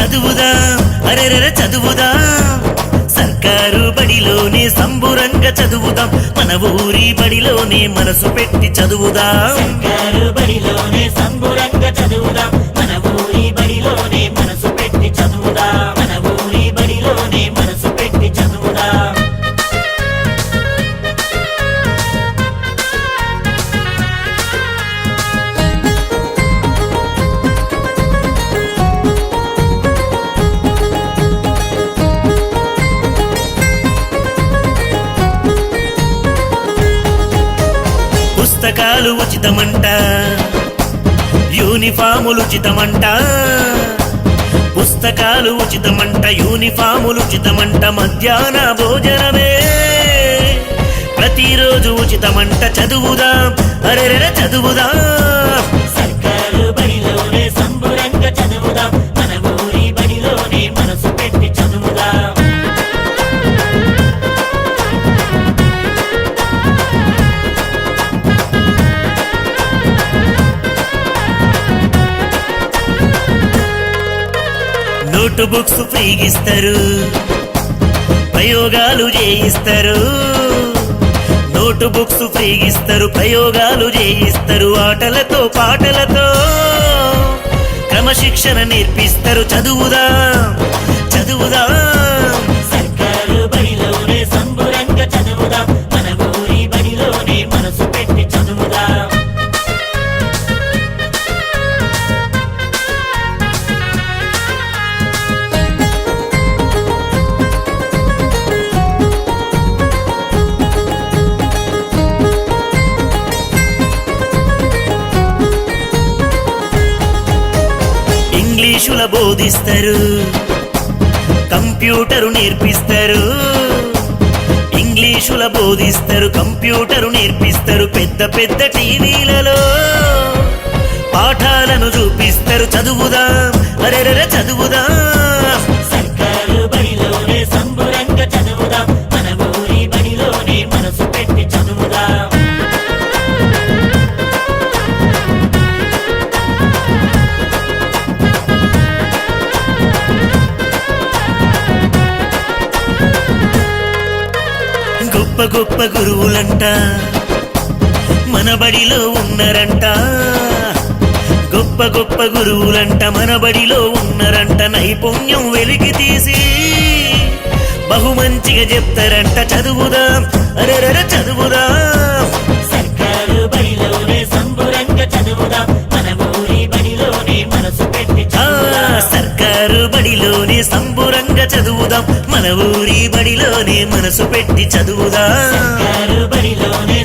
చదువుదాం. అరెరెర చదువుదాం. సర్కారు బడిలోనే సంబురంగా చదువుదాం. మన ఊరి బడిలోనే మనసు పెట్టి చదువుదాం. సర్కారు బడిలోనే పుస్తకాలు ఉచితమంట. యూనిఫాములు ఉచితమంట. పుస్తకాలు ఉచితమంట యూనిఫాములు ఉచితమంట మధ్యాహ్న భోజనమే. ప్రతిరోజు ఉచితమంట చదువుదాం. అరెరెర చదువుదాం. నోటు బుక్స్ ఫ్రీగిస్తారు. ప్రయోగాలు చేయిస్తారు. నోటు బుక్స్ ఫ్రీగిస్తారు ప్రయోగాలు చేయిస్తారు. ఆటలతో పాటలతో క్రమశిక్షణ నేర్పిస్తారు చదువుదా. ఇంగ్లీషుల బోధిస్తారు. కంప్యూటరు నేర్పిస్తారు. ఇంగ్లీషుల బోధిస్తారు కంప్యూటరు నేర్పిస్తారు. పెద్ద పెద్ద టీవీలలో పాఠాలను చూపిస్తారు. చదువుదాం. అరెరెర చదువు గొప్ప గొప్ప గురువులంట. మన బడిలో ఉన్నారంట. గొప్ప గొప్ప గురువులంట మన బడిలో ఉన్నారంట. నైపుణ్యం వెలికి తీసి బహు మంచిగా చెప్తారంట. చదువుదాం అరెరెర చదువుదాం. సర్కారు బడిలోనే సంబురంగా చదువుదాం. మన ఊరి బడిలోనే మనసు పెట్టి సర్కారు బడిలోనే సంబురంగా చదువుదాం. మన ఊరి బడిలోనే మనసు పెట్టి చదువుదా? బడిలోనే